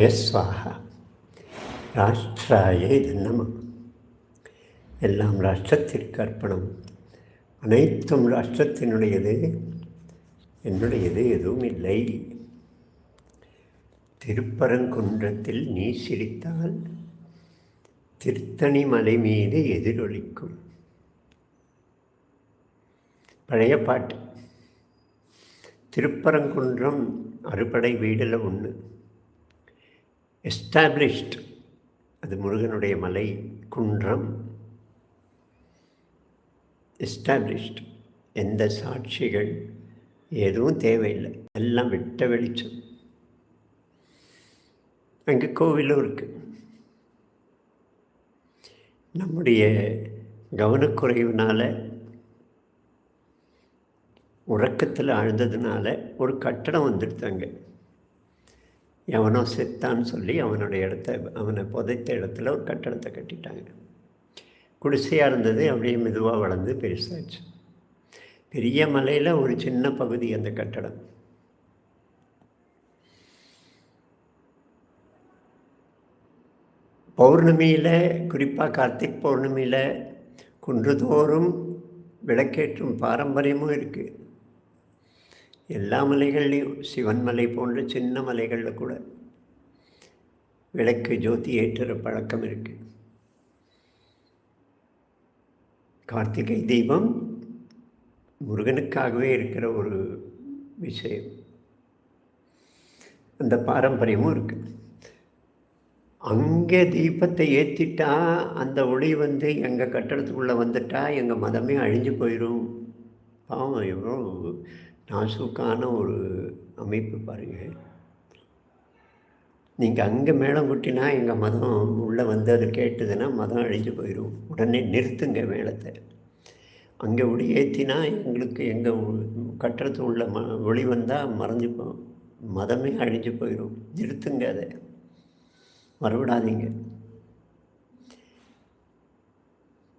ஸ்வாஹா. ராஷ்டிராய நம. எல்லாம் ராஷ்டிரத்திற்கு அர்ப்பணம். அனைத்தும் ராஷ்டிரத்தினுடையது. என்னுடையது எதுவும் இல்லை. திருப்பரங்குன்றத்தில் நீ சிரித்தால் திருத்தணி மலை மீது எதிரொலிக்கும். பழைய பாட்டு. திருப்பரங்குன்றம் அறுபடை வீடில் ஒன்று எஸ்டாப்ளிஷ்ட் அது முருகனுடைய மலை குன்றம். எஸ்டாப்ளிஷ்ட் எந்த சாட்சிகள் எதுவும் தேவையில்லை. எல்லாம் விட்ட வெளிச்சம். அங்கே கோவிலும் இருக்குது நம்முடைய கவனக்குறைவுனால் உறக்கத்தில் ஆழ்ந்ததுனால ஒரு கட்டடம் வந்துடுத்தாங்க எவனோ செத்தான்னு சொல்லி அவனுடைய இடத்த அவனை புதைத்த இடத்துல ஒரு கட்டடத்தை கட்டிட்டாங்க. குடிசையாக இருந்தது அப்படியே மெதுவாக வளர்ந்து பெருசாச்சு. பெரிய மலையில் ஒரு சின்ன பகுதி அந்த கட்டடம். பௌர்ணமியில் குறிப்பாக கார்த்திக் பௌர்ணமியில் குன்றுதோறும் விளக்கேற்றும் பாரம்பரியமும் இருக்குது எல்லா மலைகள்லேயும் சிவன் மலை போன்ற சின்ன மலைகளில் கூட விளக்கு ஜோதி ஏற்றுற பழக்கம் இருக்குது கார்த்திகை தீபம் முருகனுக்காகவே இருக்கிற ஒரு விஷயம். அந்த பாரம்பரியமும் இருக்குது அங்கே தீபத்தை ஏற்றிட்டா அந்த ஒளி வந்து எங்கள் கட்டடத்துக்குள்ளே வந்துட்டால் எங்கள் மதமே அழிஞ்சு போயிடும் பாவம் எவ்வளோ நாசுக்கான ஒரு அமைப்பு பாருங்கள் நீங்கள் அங்கே மேளம் கொட்டினா எங்கள் மதம் உள்ளே வந்து அது கேட்டுதுன்னா மதம் அழிஞ்சு போயிடும் உடனே நிறுத்துங்க மேளத்தை. அங்கே ஒளி ஏற்றினா எங்களுக்கு எங்கள் கட்டுறது உள்ள ம ஒளி வந்தால் மறைஞ்சிப்போம் மதமே அழிஞ்சு போயிடும் நிறுத்துங்க அதை. மறுவிடாதீங்க.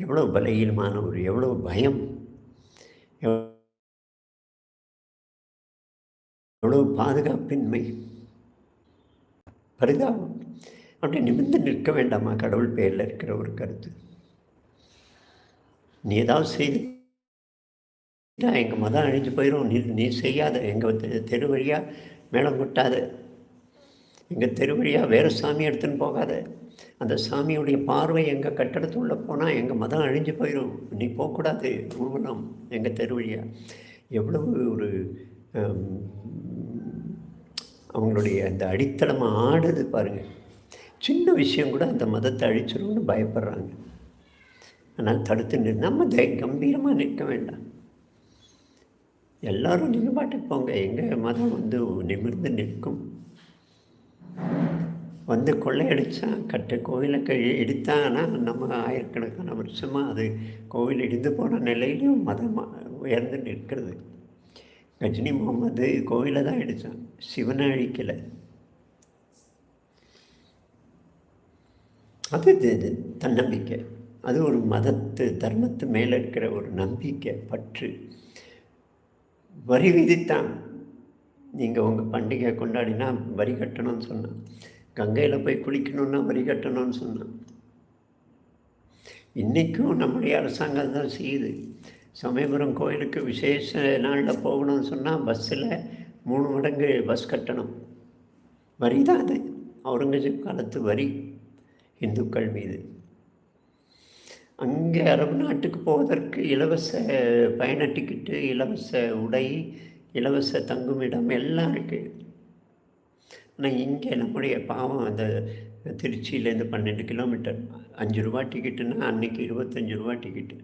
எவ்வளோ பலகீனமான ஒரு எவ்வளோ பயம். எவ்வளோ பாதுகாப்பின்மை. பரிதாபம். அப்படி நிமிர்ந்து நிற்க வேண்டாமா? கடவுள் பேரில் இருக்கிற ஒரு கருத்து. நீ ஏதாவது செய்து எங்கள் மதம் அழிஞ்சு போயிடும் நீ நீ செய்யாத. எங்கள் தெரு வழியாக மேளம் கொட்டாத. எங்கள் தெரு வழியாக வேறு சாமி எடுத்துன்னு போகாத. அந்த சாமியுடைய பார்வை எங்கள் கட்டடத்துள்ளே போனால் எங்கள் மதம் அழிஞ்சு போயிடும் நீ போகக்கூடாது ஊர்வலம் எங்கள் தெரு வழியாக எவ்வளவு ஒரு அவங்களுடைய அந்த அடித்தளம் ஆடுது பாருங்கள் சின்ன விஷயம் கூட அந்த மதத்தை அழிச்சிடும்னு பயப்படுறாங்க. ஆனால் தடுத்து நிறு நம்ம தை கம்பீரமாக நிற்க வேண்டாம். எல்லோரும் நீங்கள் பாட்டுக்கு போங்க. எங்கள் மதம் வந்து நிமிர்ந்து நிற்கும். வந்து கொள்ளையடித்தான் கட்ட கோவிலை கழி இடித்தான்னா நம்ம ஆயிரக்கணக்கான வருஷமாக அது கோவில் இடிந்து போன நிலையிலையும் மதம் உயர்ந்து நிற்கிறது. கஜினி முகமது கோவிலை தான் அடித்தான் சிவனை அழிக்கலை. அது தன்னம்பிக்கை. அது ஒரு மதத்து தர்மத்து மேலே இருக்கிற ஒரு நம்பிக்கை பற்று. வரி விதித்தான். நீங்கள் உங்கள் பண்டிகை கொண்டாடினா வரி கட்டணும்னு சொன்னான். கங்கையில் போய் குளிக்கணும்னா வரி கட்டணும்னு சொன்னான். இன்றைக்கும் நம்முடைய அரசாங்கம் தான் செய்யுது. சமயபுரம் கோயிலுக்கு விசேஷ நாளில் போகணும்னு சொன்னால் பஸ்ஸில் மூணு மடங்கு பஸ் கட்டணம். வரி தான் அது. அவுரங்கசீப் காலத்து வரி இந்துக்கள் மீது. அங்கே அரபு நாட்டுக்கு போவதற்கு இலவச பயண டிக்கெட்டு இலவச உடை இலவச தங்குமிடம் எல்லாம் இருக்குது ஆனால் இங்கே நம்முடைய பாவம் அந்த திருச்சியிலேருந்து பன்னெண்டு கிலோமீட்டர் அஞ்சு ரூபா டிக்கெட்டுன்னா அன்றைக்கி இருபத்தஞ்சி ரூபா டிக்கெட்டு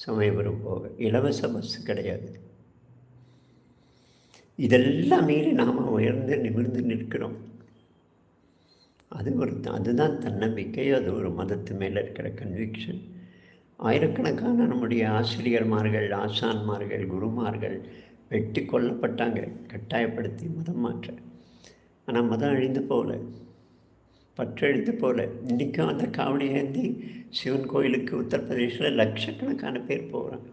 சமயபுரம் போக. இலவச பஸ்ஸு கிடையாது. இதெல்லாம் மீறி நாம் உயர்ந்து நிமிர்ந்து நிற்கிறோம். அது ஒரு அதுதான் தன்னம்பிக்கை. அது ஒரு மதத்து மேலே இருக்கிற கன்விக்ஷன் ஆயிரக்கணக்கான நம்முடைய ஆசிரியர்மார்கள் ஆசான்மார்கள் குருமார்கள் வெட்டி கொல்லப்பட்டாங்க. கட்டாயப்படுத்தி மதம் மாற்ற. ஆனால் மதம் அழிந்து போகல. பற்றெழுத்து போகல இன்றைக்கும் அந்த காவடி ஏந்தி சிவன் கோயிலுக்கு உத்தரப்பிரதேசில் லட்சக்கணக்கான பேர் போகிறாங்க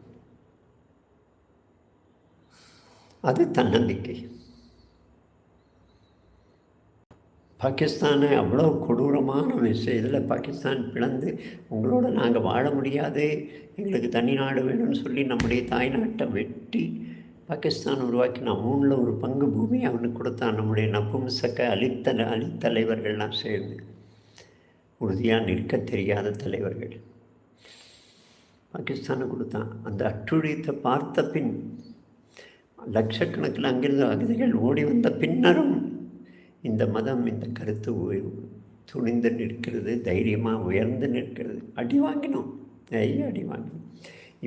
அது தன்னம்பிக்கை. பாகிஸ்தானை அவ்வளோ கொடூரமான விஷயம் இதில் பாகிஸ்தான் பிளந்து உங்களோட நாங்கள் வாழ முடியாது எங்களுக்கு தனி நாடு வேணும்னு சொல்லி நம்முடைய தாய்நாட்டை வெட்டி பாகிஸ்தான் உருவாக்கின மூணில் ஒரு பங்கு பூமி அவனுக்கு கொடுத்தான் நம்முடைய நபும்சக்க அழித்தல அழித்தலைவர்கள்லாம் சேர்ந்து. உறுதியாக நிற்க தெரியாத தலைவர்கள். பாகிஸ்தானை கொடுத்தான். அந்த அட்டுழியத்தை பார்த்த பின் லட்சக்கணக்கில் அங்கிருந்து அகதிகள் ஓடி வந்த பின்னரும் இந்த மதம் இந்த கருத்து துணிந்து நிற்கிறது தைரியமாக உயர்ந்து நிற்கிறது. அடி வாங்கினோம். நிறைய அடி வாங்கினோம்.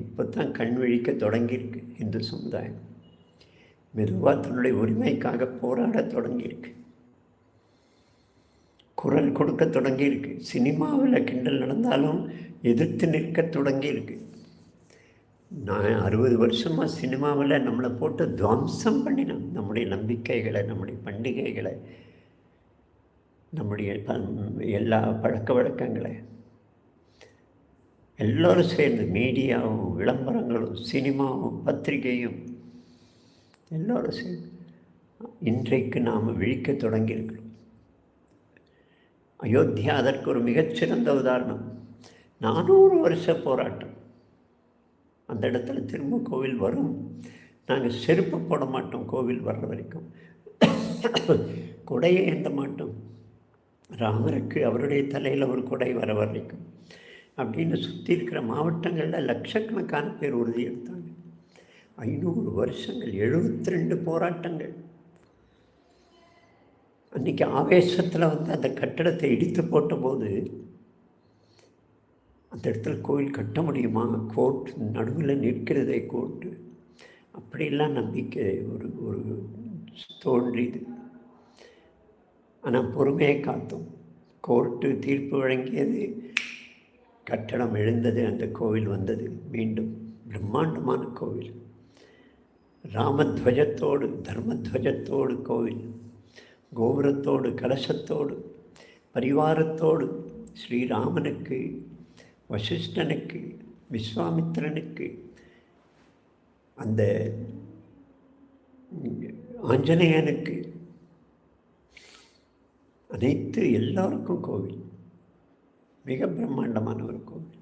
இப்போ தான் கண் விழிக்க தொடங்கியிருக்கு இந்து சமுதாயம். மெதுவாக தன்னுடைய உரிமைக்காக போராடத் தொடங்கியிருக்கு. குரல் கொடுக்க தொடங்கியிருக்கு. சினிமாவில் கிண்டல் நடந்தாலும் எதிர்த்து நிற்க தொடங்கியிருக்கு. நான் அறுபது வருஷமாக சினிமாவில் நம்மளை போட்டு துவம்சம் பண்ணினோம். நம்முடைய நம்பிக்கைகளை நம்முடைய பண்டிகைகளை நம்முடைய எல்லா பழக்க வழக்கங்களை. எல்லோரும் சேர்ந்து மீடியாவும் விளம்பரங்களும் சினிமாவும் பத்திரிகையும் எல்லோரும் சேர்ந்து இன்றைக்கு நாம் விழிக்க தொடங்கியிருக்கிறோம். அயோத்தியா அதற்கு ஒரு மிகச்சிறந்த உதாரணம். நானூறு வருஷ போராட்டம். அந்த இடத்துல திரும்ப கோவில் வரும். நாங்கள் செருப்பு போட மாட்டோம் கோவில் வர்ற வரைக்கும். கொடையை ஏந்த மாட்டோம். ராமருக்கு அவருடைய தலையில் ஒரு கொடை வர வரைக்கும். அப்படின்னு சுற்றி இருக்கிற மாவட்டங்களில் லட்சக்கணக்கான பேர் உறுதி எடுத்தாங்க. ஐநூறு வருஷங்கள் எழுபத்தி ரெண்டு போராட்டங்கள். அன்றைக்கி ஆவேசத்தில் வந்து அந்த கட்டடத்தை இடித்து போட்டபோது அந்த இடத்துல கோயில் கட்ட முடியுமா? கோர்ட் நடுவில் நிற்கிறதே கோர்ட்டு அப்படிலாம் நம்பிக்கை ஒரு ஒரு தோன்றியது ஆனால் பொறுமையை காத்தோம். கோர்ட்டு தீர்ப்பு வழங்கியது கட்டடம் எழுந்தது அந்த கோவில் வந்தது. மீண்டும் பிரம்மாண்டமான கோவில். ராமத்வஜத்தோடு தர்மத்வஜத்தோடு கோவில் கோபுரத்தோடு கலசத்தோடு பரிவாரத்தோடு ஸ்ரீராமனுக்கு வசிஷ்டனுக்கு விஸ்வாமித்திரனுக்கு அந்த ஆஞ்சநேயனுக்கு அனைத்து எல்லாருக்கும் கோவில். மிக பிரம்மாண்டமான ஒரு கோவில்.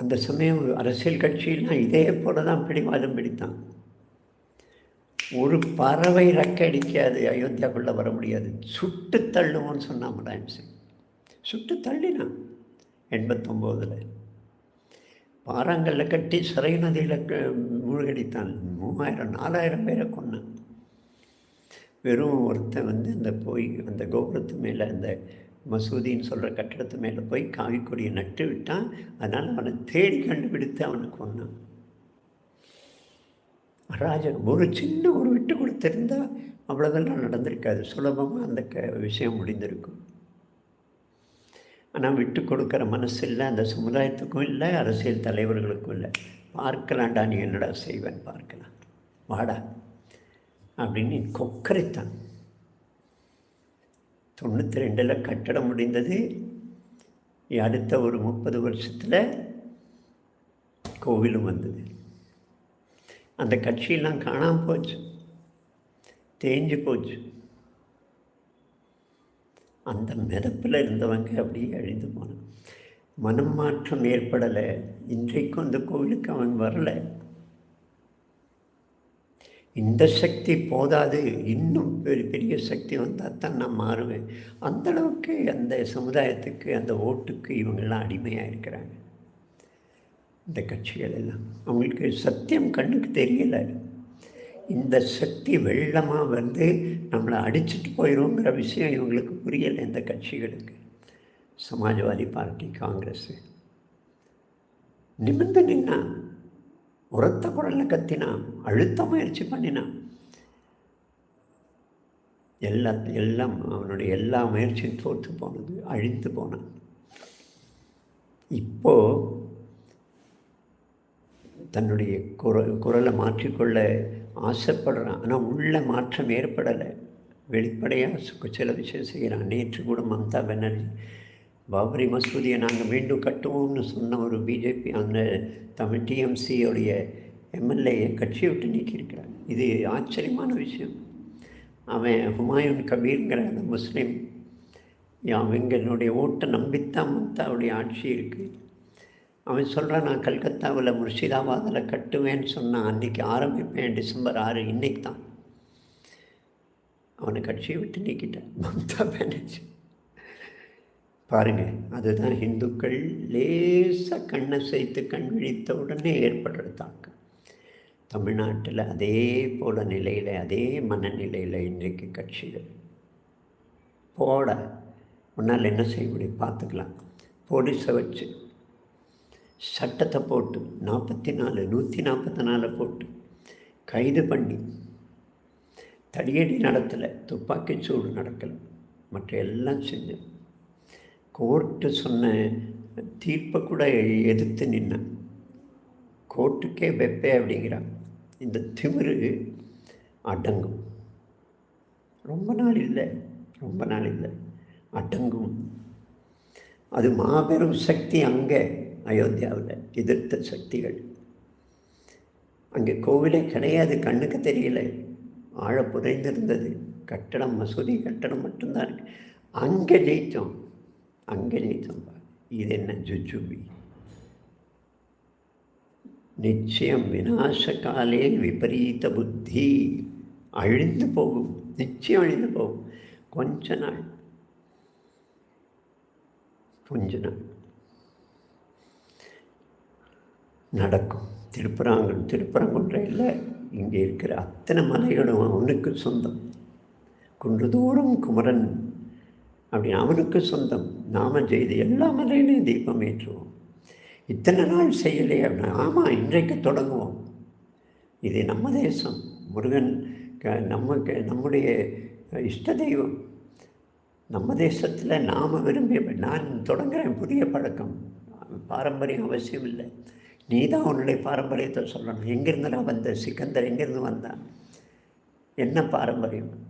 அந்த சமயம் அரசியல் கட்சியெல்லாம் இதே போல தான் பிடிவாதம் பிடித்தான். ஒரு பறவை ரக்கடிக்காது அயோத்தியாக்குள்ளே வர முடியாது. சுட்டு தள்ளுவோன்னு சொன்னான் முலாயம் சிங் சுட்டு தள்ளினான் எண்பத்தொம்போதில். பாறாங்கல்ல கட்டி சிறை நதியில் மூழ்கடித்தான். மூவாயிரம் நாலாயிரம் பேரை கொன்னான். வெறும் ஒருத்தன் வந்து அந்த போய் அந்த கோபுரத்து மேலே அந்த மசூதின்னு சொல்கிற கட்டிடத்து மேலே போய் காவிக்கொடியை நட்டு விட்டான். அதனால் அவனை தேடி கண்டுபிடித்து அவனுக்கு ஒன்று ராஜன் ஒரு சின்ன ஒரு விட்டு கொடுத்திருந்தா அவ்வளோதெல்லாம் நடந்திருக்காது. சுலபமாக அந்த க விஷயம் முடிந்திருக்கும். ஆனால் விட்டு கொடுக்குற மனசு இல்லை அந்த சமுதாயத்துக்கும் இல்லை அரசியல் தலைவர்களுக்கும் இல்லை. பார்க்கலாம்டா நீ என்னடா செய்வேன் பார்க்கலாம். வாடா அப்படின்னு கொக்கரைத்தான். தொண்ணூற்றி ரெண்டில் கட்டடம் முடிந்தது. அடுத்த ஒரு முப்பது வருஷத்தில் கோவிலும் வந்தது. அந்த கட்சியெல்லாம் காணாமல் போச்சு. தேஞ்சு போச்சு. அந்த மிதப்பில் இருந்தவங்க அப்படியே அழிந்து போனான் மனம் மாற்றம் ஏற்படலை. இன்றைக்கும் அந்த கோவிலுக்கு அவன் வரலை. இந்த சக்தி போதாது இன்னும் பெரிய பெரிய சக்தி வந்தால் தான் நான் மாறுவேன். அந்தளவுக்கு அந்த சமுதாயத்துக்கு அந்த ஓட்டுக்கு இவங்கெல்லாம் அடிமையாக இருக்கிறாங்க. இந்த கட்சிகள் எல்லாம். அவங்களுக்கு சத்தியம் கண்ணுக்கு தெரியலை. இந்த சக்தி வெள்ளமாக வந்து நம்மளை அடிச்சிட்டு போயிடுங்கிற விஷயம் இவங்களுக்கு புரியலை இந்த கட்சிகளுக்கு. சமாஜ்வாதி பார்ட்டி காங்கிரஸ். நிமிர்ந்து நின்னா உரத்த குரலில் கத்தினான் அழுத்த முயற்சி பண்ணினான். எல்லா எல்லாம் அவனுடைய எல்லா முயற்சியும் தோற்று போனது அழிந்து போனான் இப்போது தன்னுடைய குரல் குரலை மாற்றிக்கொள்ள ஆசைப்படுறான். ஆனால் உள்ள மாற்றம் ஏற்படலை. வெளிப்படையாக சில விஷயம் செய்கிறான். நேற்று கூட மம்தா பானர்ஜி பாபரி மசூதியை நாங்கள் மீண்டும் கட்டுவோம்னு சொன்ன ஒரு பிஜேபி அந்த தமிழ் டிஎம்சியோடைய எம்எல்ஏ கட்சியை விட்டு நீக்கியிருக்கிறார் இது ஆச்சரியமான விஷயம். அவன் ஹுமாயூன் கபீருங்கிற அந்த முஸ்லீம் அவங்களுடைய ஓட்டை நம்பித்தான் மம்தாவுடைய ஆட்சி இருக்குது அவன் சொல்கிறான் நான் கல்கத்தாவில் முர்ஷிதாபாதில் கட்டுவேன்னு சொன்னான் அன்றைக்கி ஆரம்பிப்பேன் டிசம்பர் ஆறு இன்னைக்கு தான் அவனை கட்சியை விட்டு நீக்கிட்டேன் மம்தா பேனர்ஜி. பாருங்கள் அதுதான் இந்துக்கள் லேசாக கண்ணை சேர்த்து கண் விழித்த உடனே ஏற்படுற தாக்கம் தமிழ்நாட்டில் அதே போல நிலையில் அதே மனநிலையில் இன்றைக்கு கட்சிகள். போட உன்னால் என்ன செய்ய முடியும்? பார்த்துக்கலாம். போலீஸை வச்சு சட்டத்தை போட்டு நாற்பத்தி நாலு நூற்றி நாற்பத்தி நாலு போட்டு கைது பண்ணி தடியடி நடத்தலை துப்பாக்கி சூடு நடக்கலை. மற்ற எல்லாம் செஞ்சேன் கோர்ட்டு சொன்ன தீர்ப்பை கூட எதிர்த்து நின்னேன். கோர்ட்டுக்கே வெப்பே அப்படிங்கிறான். இந்த திமிரு அடங்கும். ரொம்ப நாள் இல்லை ரொம்ப நாள் இல்லை அடங்கும். அது மாபெரும் சக்தி அங்கே அயோத்தியாவில் எதிர்த்த சக்திகள். அங்கே கோவிலே கிடையாது கண்ணுக்கு தெரியல. ஆழ புதைந்திருந்தது. கட்டடம் மசூதி கட்டடம் மட்டும்தான் அங்கே ஜெயித்தோம். அங்கே ஜெயித்தோம் இது என்ன ஜுஜுபி நிச்சயம் விநாச விபரீத புத்தி. அழிந்து போகும். நிச்சயம் அழிந்து போகும். கொஞ்ச நாள். கொஞ்ச நாள். நடக்கும். திருப்பராங்கன் திருப்பரங்குன்றையில் இங்கே இருக்கிற அத்தனை மலைகளும் அவனுக்கு சொந்தம். குன்றுதோறும் குமரன் அப்படி அவனுக்கு சொந்தம். நாம செய்து எல்லா மலையிலையும் தீபம் ஏற்றுவோம். இத்தனை நாள் செய்யலையே அப்படின்னா ஆமாம் இன்றைக்கு தொடங்குவோம். இது நம்ம தேசம். முருகன் க நம்ம நம்முடைய இஷ்ட தெய்வம். நம்ம தேசத்தில் நாம் விரும்பிய நான் தொடங்குகிறேன் புதிய பழக்கம். பாரம்பரியம் அவசியம் இல்லை. நீ தான் உன்னுடைய பாரம்பரியத்தை சொல்லணும். எங்கேருந்துடா வந்த? சிக்கந்தர் எங்கேருந்து வந்தான்? என்ன பாரம்பரியம்?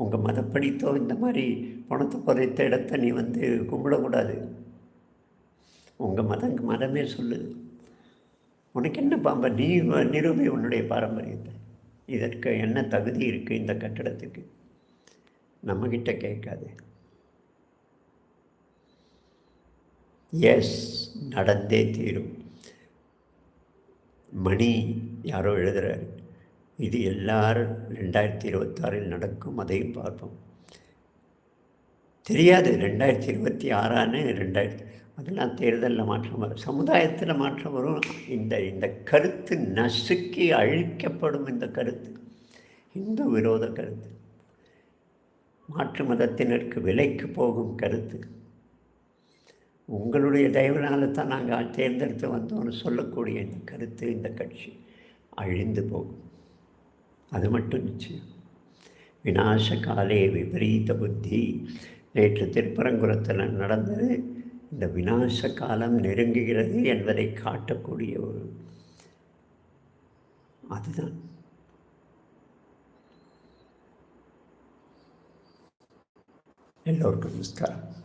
உங்கள் மதப்படித்தோ இந்த மாதிரி பணத்தை புதைத்த இடத்த நீ வந்து கும்பிடக்கூடாது. உங்கள் மதம் மதமே சொல்லுது. உனக்கு என்ன பாம்ப? நீ நிரூபி உன்னுடைய பாரம்பரியத்தை. இதற்கு என்ன தகுதி இருக்குது இந்த கட்டடத்துக்கு? நம்மக்கிட்ட கேட்காது. எஸ் நடந்தே தீரும். மணி யாரோ எழுதுகிறாரு இது எல்லாரும் ரெண்டாயிரத்தி இருபத்தாறில் நடக்கும் அதையும் பார்ப்போம். தெரியாது ரெண்டாயிரத்தி இருபத்தி ஆறான்னு ரெண்டாயிரத்தி அதெல்லாம் தேர்தலில் மாற்றம் வரும். சமுதாயத்தில் மாற்றம் வரும். இந்த இந்த கருத்து நசுக்கி அழிக்கப்படும் இந்த கருத்து. இந்து விரோத கருத்து. மாற்று மதத்தினருக்கு விலைக்கு போகும் கருத்து. உங்களுடைய தயவுனால தான் நாங்கள் தேர்ந்தெடுத்து வந்தோம்னு சொல்லக்கூடிய இந்த கருத்து இந்த கட்சி அழிந்து போகும். அது மட்டும் நிச்சயம். விநாச காலே விபரீத புத்தி. நேற்று திருப்பரங்குரத்தில் நடந்தது. இந்த விநாச காலம் நெருங்குகிறது என்பதை காட்டக்கூடிய ஒரு அதுதான். எல்லோருக்கும் நமஸ்காரம்.